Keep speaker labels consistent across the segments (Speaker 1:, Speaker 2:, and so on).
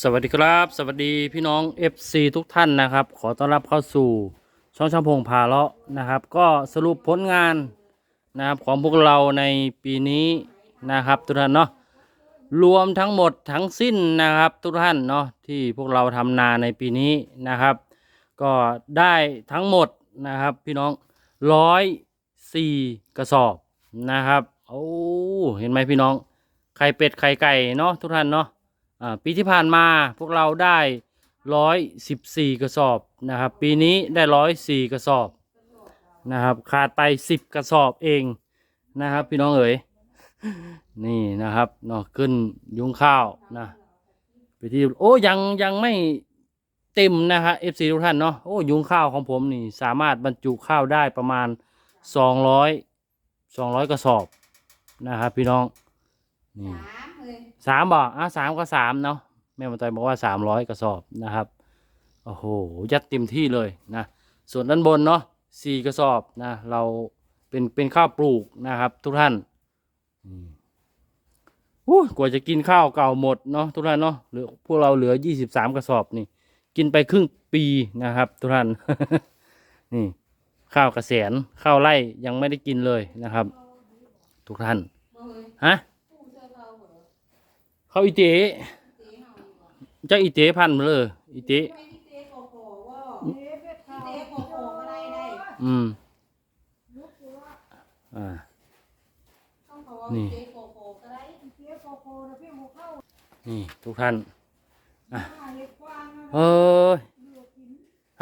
Speaker 1: สวัสดีครับ สวัสดีพี่น้อง FC ทุกท่านนะครับ ขอต้อนรับเข้าสู่ช่องช่างพงพาเลาะนะครับ ก็สรุปผลงานนะครับของพวกเราในปีนี้นะครับทุกท่านเนาะรวมทั้งหมดทั้งสิ้นนะครับ ทุกท่านเนาะที่พวกเราทำนาในปีนี้นะครับ ก็ได้ทั้งหมดนะครับพี่น้องร้อยสี่กระสอบนะครับโอ้เห็นไหมพี่น้องไข่เป็ดไข่ไก่เนาะทุกท่านเนาะ ปีที่ผ่านมาพวกเราได้ร้อยสิบสี่กระสอบนะครับ ปีนี้ได้ร้อยสี่กระสอบนะครับ ขาดไปสิบกระสอบเองนะครับ พี่น้องเอ๋ยนี่นะครับเนาะขึ้นยุงข้าวนะไปที่โอ้ยังยังไม่เต็มนะครับเอฟซีทุกท่านเนาะโอ้ยุงข้าวของผมนี่สามารถบรรจุข้าวได้ประมาณสองร้อยสองร้อยกระสอบนะครับพี่น้องนี่
Speaker 2: เลย
Speaker 1: สามบอกอะสามก็สามเนาะแม่มาตอยบอกว่าสามร้อยกระสอบนะครับโอ้โหยัดเต็มที่เลยนะส่วนด้านบนเนาะสี่กระสอบนะเราเป็นเป็นข้าวปลูกนะครับ ทุกท่านอืมอู้กว่าจะกินข้าวเก่าหมดเนาะทุกท่านเนาะเหลือพวกเราเหลือยี่สิบสามกระสอบนี่ กินไปครึ่งปีนะครับ ทุกท่านนี่ข้าวกระแสนข้าวไร่ยังไม่ได้กินเลยนะครับ ทุกท่าน
Speaker 2: บ่เลย
Speaker 1: ฮะ
Speaker 2: ผู้เสื้อเขาเหรอ
Speaker 1: ขาอีเต๋
Speaker 2: ตีเฮาอีกบ่
Speaker 1: เจ้าอีเต๋พันมาเลยอีเต๋อืมอ่า
Speaker 2: ต้องเขาว่า
Speaker 1: นี่
Speaker 2: เตะโกโก้ก็ได้
Speaker 1: นี่ทุกท่านอะเอ้ย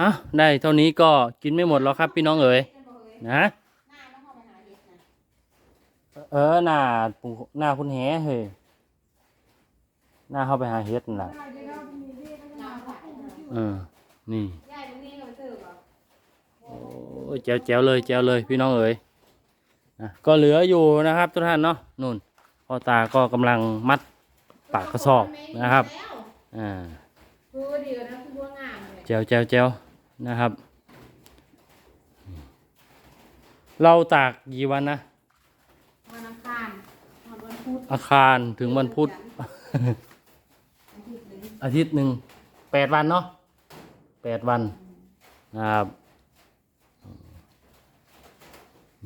Speaker 1: ฮะได้เท่านี้ก็กินไม่หมดแล้วครับพี่น้องเอ๋ย
Speaker 2: นะเอ
Speaker 1: อหน้าปูหน้าคุณแหเฮ้ย หน้าเข้าไปหาเฮ็ดนั่นล่ะ
Speaker 2: หน้าผ่า
Speaker 1: เออ นี่
Speaker 2: ยายตรงนี้เราซื้อบ่
Speaker 1: โอ้ยแจ๋วแจ๋วเลยแจ๋วเลยพี่น้องเอ๋ยนะก็เหลืออยู่นะครับทุกท่านเนาะนู่นพ่อตาก็กำลังมัดปากกระสอบนะครับอ่า
Speaker 2: คือเดียวนะคือบัวงามเลย
Speaker 1: แจวแจวแจวนะครับ เราตากกี่วันนะ
Speaker 2: วันอังคารวันพุธ
Speaker 1: อาคารถึงวันพุธ อาทิตย์หนึ่งแปดวันเนาะแปดวันนะครับ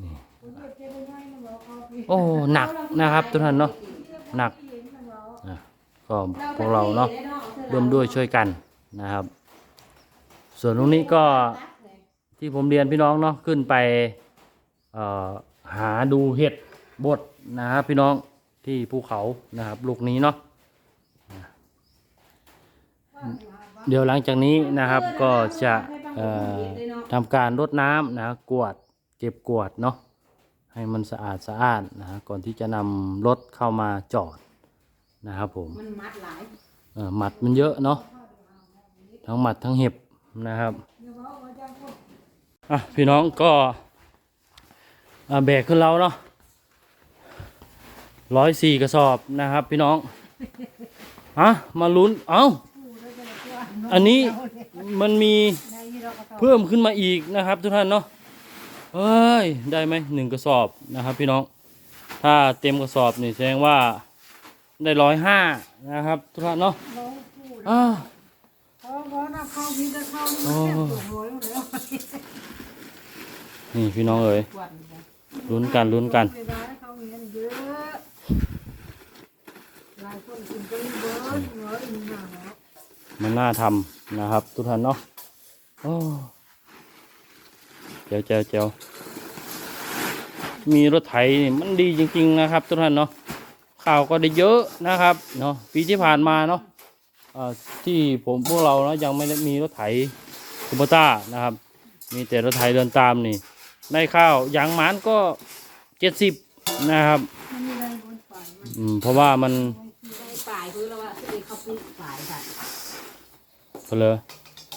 Speaker 1: นี่โอ้หนักนะครับทุกท่านเนาะหนักนะก็พวกเราเนาะร่วมด้วยช่วยกันนะครับ ส่วนตรงนี้ก็ที่ผมเรียนพี่น้องเนาะขึ้นไปหาดูเห็ดบดนะครับพี่น้องที่ภูเขานะครับลูกนี้เนาะ เดี๋ยวหลังจากนี้นะครับก็จะทำการรดน้ำนะกวาดเก็บกวาดเนาะให้มันสะอาดสะอาดนะฮะก่อนที่จะนำรถเข้ามาจอดนะครับผม
Speaker 2: มันมัดหลาย
Speaker 1: เออหมัดมันเยอะเนาะทั้งหมัดทั้งเห็บนะครับอะพี่น้องก็แบกขึ้นเราเนาะร้อยสี่กระสอบนะครับ พี่น้องฮะมาลุ้นเอ้า อันนี้มันมีเพิ่มขึ้นมาอีกนะครับทุกท่านเนาะเอ้ยได้ไหมหนึ่งกระสอบนะครับ พี่น้อง ถ้าเต็มกระสอบนี่แสดงว่าได้ร้อยห้านะครับ ทุกท่านเนาะอ้าว
Speaker 3: พอพอน้ำเข้ามีแต่เข้านี่มันแซ่บตัวหัวอยู่แล้ว
Speaker 1: นี่พี่น้องเอ๋ย
Speaker 2: กวดเลย
Speaker 1: ลุ้นกันลุ้นกัน
Speaker 3: เวลาเข้ามีอันเยอะหลายคนกินก็มีเบิร์ดหัวอีกหนาเนาะ
Speaker 1: มันน่าทำนะครับ ทุกท่านเนาะโอ้เจียวเจียวเจียวมีรถไถนี่มันดีจริง ๆ นะครับ ทุกท่านเนาะข่าวก็ได้เยอะนะครับเนาะปีที่ผ่านมาเนาะเอ่อที่ผมพวกเราเนาะยังไม่ได้มีรถไถคูปต้านะครับ มีแต่รถไถเดินตามนี่ได้ข้าวยางหมานก็เจ็ดสิบนะครับ
Speaker 3: มันมีอะไรบนฝ่ายมัน
Speaker 1: อืมเพราะว่ามัน
Speaker 2: ได้ฝ่ายคือเราว่าสิเขาปลูกฝ่ายค่ะ
Speaker 1: เพลอ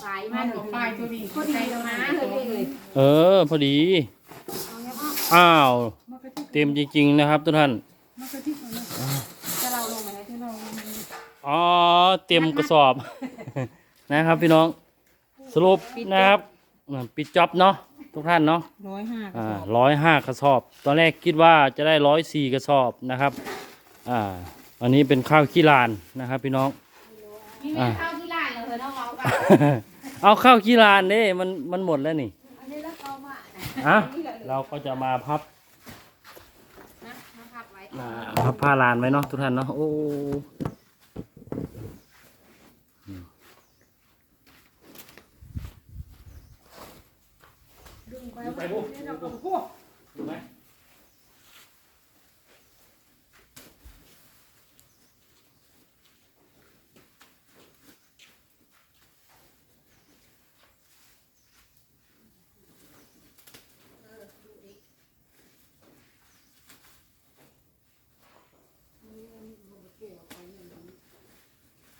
Speaker 2: ฝ่ายมันของฝ่ายตัวนี้ก็ดีแล้วนะเฮ้ยเฮ้ย
Speaker 1: เออ พอดี
Speaker 3: เอาเงี้ยอ้อ
Speaker 1: อ้าว
Speaker 3: มากระทิบ
Speaker 1: เต็มจริงๆนะครับทุกท่าน
Speaker 3: มากระทิบเอาเลย
Speaker 2: จะเราลงไปให้
Speaker 3: ที่เรา
Speaker 1: อ๋อ เต็มกระสอบ นะครับพี่น้อง สรุปนะครับอ่าปิดจ็อบเนาะทุกท่านเนาะ
Speaker 2: ร้อยห้า
Speaker 1: อ่าร้อยห้ากระสอบ ตอนแรกคิดว่าจะได้ร้อยสี่กระสอบนะครับ อ่า อันนี้เป็นข้าวขี้ลานนะครับ พี่น้อง
Speaker 2: ร
Speaker 4: มีแม่ข้าวที่ร้านเลยเนาะ เอาไป
Speaker 1: เอาเข้ากีฬานเด้มันมันหมดแล้วนี่
Speaker 3: อันนี้แล้วเขามา
Speaker 1: อะเราก็จะมาพับ
Speaker 4: นะมาพับไว้
Speaker 1: อ่าพับผ้าลานไว้เนาะทุกท่านเนาะโอ้
Speaker 3: ดึงไป
Speaker 1: ไปบุ
Speaker 3: นี่เราก็โอ้โห
Speaker 1: ถูกไหม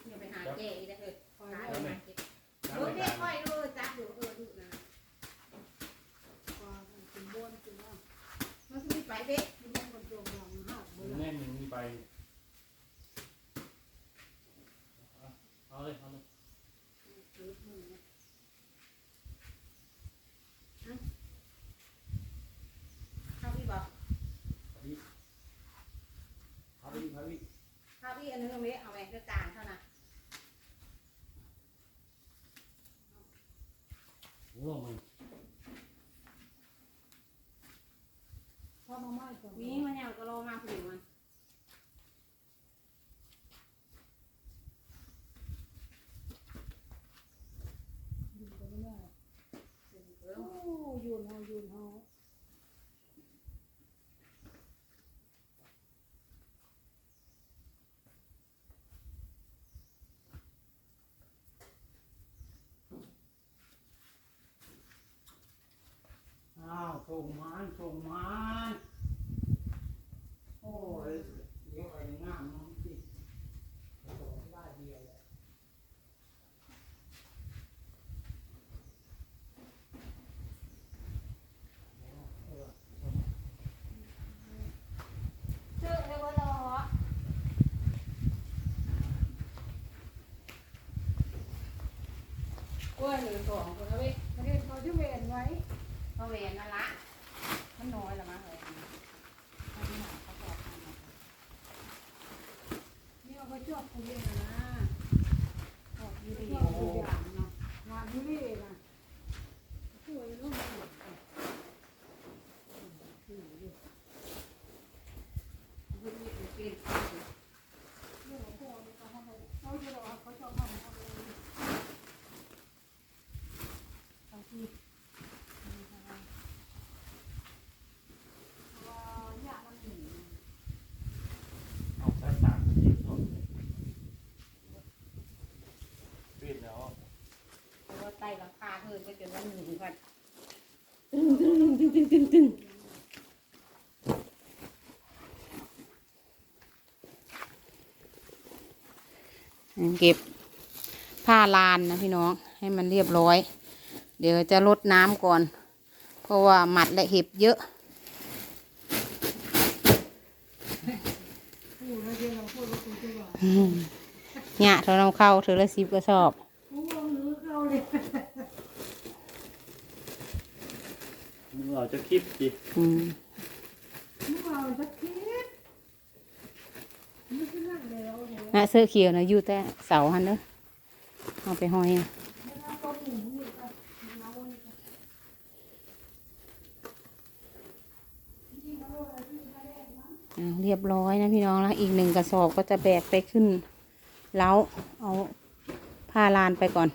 Speaker 4: อย่าไปหาเจ๊อีกนะเออหาไปหาเจ๊รถเรียกค่อยดูจับอยู่เออดูนะ
Speaker 3: เป็นบนเป็นว่า
Speaker 4: มันคือไปเด็ก
Speaker 3: เป็นบนคนโจมหลังหักหมด
Speaker 1: แน่นหนึ่งมีไปเอาเลยเอาเลย
Speaker 4: ข้าวพี่บอก
Speaker 1: เอาดิเอาดิเอาดิ
Speaker 4: ข้าวพี่อันนึงเอาไว้เอาไว้ด้วยจานเท่านั้น
Speaker 1: ร่วงมัน
Speaker 3: ถ้า มาไม่ก่อน
Speaker 4: มีมันเนี่ยก็รอมาพอดีมัน
Speaker 3: ดึงไปไม่ได้
Speaker 4: เออ
Speaker 3: โอ้ยืนเอายืนเอา
Speaker 5: อ้าวส่งมาส่งมานโอ้ยเดี๋ยวไอ้งามน้องสิส่งได้เดียวแหละ
Speaker 4: เชื่อเลยว่ารอ กล้วยหนึ่งสองคนเขาเว้
Speaker 3: ประเด็นเขาที่เวนไว้
Speaker 4: เขาเวนนั่นละไรน้อยละมั้งเลย
Speaker 3: นี่เอาไปจวบคนเดียวนะออกยูรีจวบตัวอย่างนะงานยูรีนะช่วยลูกหน่อย
Speaker 4: คุณมีเป็นปีน
Speaker 3: เรื่องของพ่อเนี่ยเขาทำอะไรเขาจะบอกว่าเขาชอบทำอะไรบางทีว่าอยากมันหนี
Speaker 1: เอาใส่สามสิบสองปิดแล้ว
Speaker 4: เพราะว่าไตหลังคาเฮินก็จนวันหนึ่งกัน เก็บผ้าลานนะพี่น้องให้มันเรียบร้อย เดี๋ยวจะลดน้ำก่อน เพราะว่าหมัดและเห็บเยอะ
Speaker 3: พูดแล้วเดี๋ยวเราพูดว่าคุณจะว่า
Speaker 4: เนี่ยเธอเราเข้าเธอละสิบก็ชอบ
Speaker 3: โอ้โหหรือเขาเลย
Speaker 1: มึงเอาจะคลิปดิ
Speaker 4: อืม
Speaker 3: มึงเอาสักทีไม่ใช่ น่ะ
Speaker 4: เสื้อเขียวนะอยู่แต่เสาหันเนอะเอาไปห้อยอะ
Speaker 3: ไม่เอาเรี
Speaker 4: ยบร้อยนะพี่น้องแล้วอีกหนึ่งกระสอบก็จะแบกไปขึ้นเล้าเอาผ้าลานไปก่อน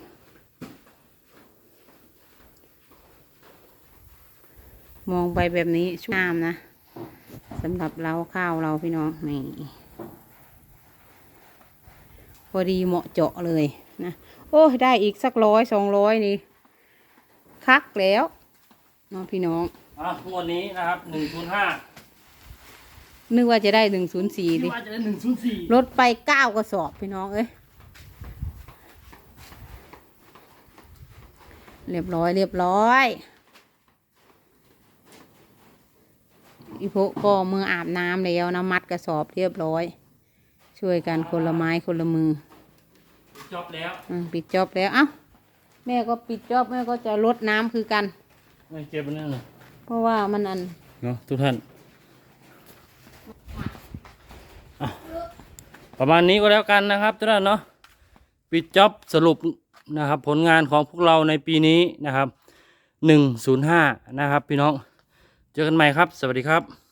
Speaker 4: มองไปแบบนี้ชุ่มน้ำนะสำหรับเล้าข้าวเราพี่น้องนี่ อดีเหมาะเจาะเลยนะโอ้ยได้อีกสักร้อยสองร้อยนี่คักแล้วเน้องพี่น้อง
Speaker 1: อะงวดนี้นะครับหนึ่งศูนย์ห้า
Speaker 4: นึกว่าจะได้หนึ่งศูนย์สี่
Speaker 1: คิด
Speaker 4: ดิ
Speaker 1: ว่าจะได้หนึ่งศูนย์สี่
Speaker 4: ลดไปเก้ากระสอบพี่น้องเอ้ยเรียบร้อยเรียบร้อยอีโพก็มืออาบน้ำแล้วนะมัดกระสอบเรียบร้อย ช่วยกันคนละไม้คนละมือ
Speaker 1: จบแล้ว
Speaker 4: อมปิดจอบแล้วเอ้าแม่ก็ปิดจอบแม่ก็จะลดน้ำคือกัน
Speaker 1: ไม่เก็บมันนั่นเลย
Speaker 4: เพราะว่ามันอัน
Speaker 1: เนาะทุกท่านอะประมาณนี้ก็แล้วกันนะครับทุกท่านเนาะปิดจ็อบสรุปนะครับผลงานของพวกเราในปีนี้นะครับ 105 นะครับพี่น้อง เจอกันใหม่ครับ สวัสดีครับ